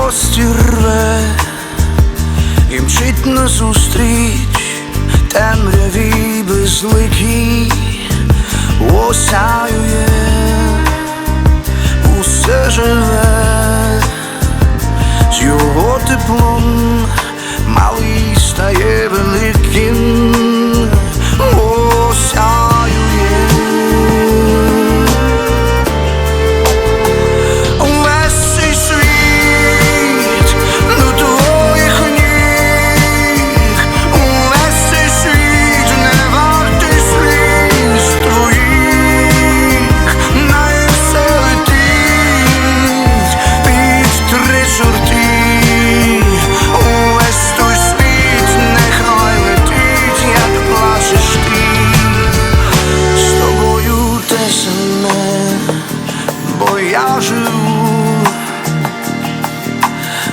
простір рве і мчить назустріч темряві безликій осяює, усе живе. я живу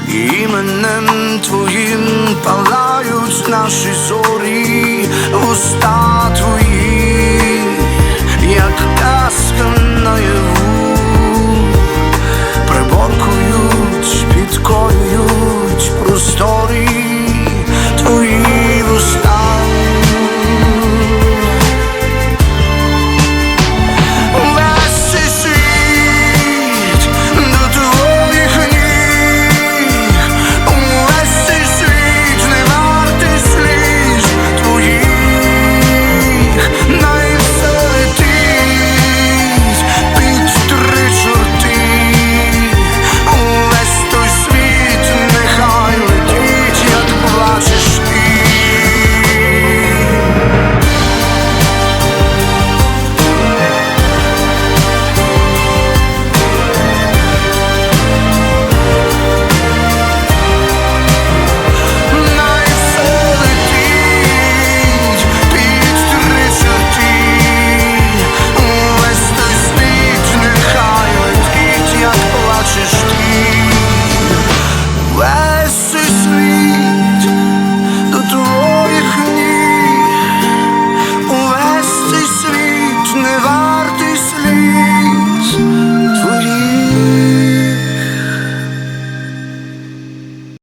І іменем твоїм палають наші зорі, уста твої, як казка наяву, приборкують, підкорюють просторі твої.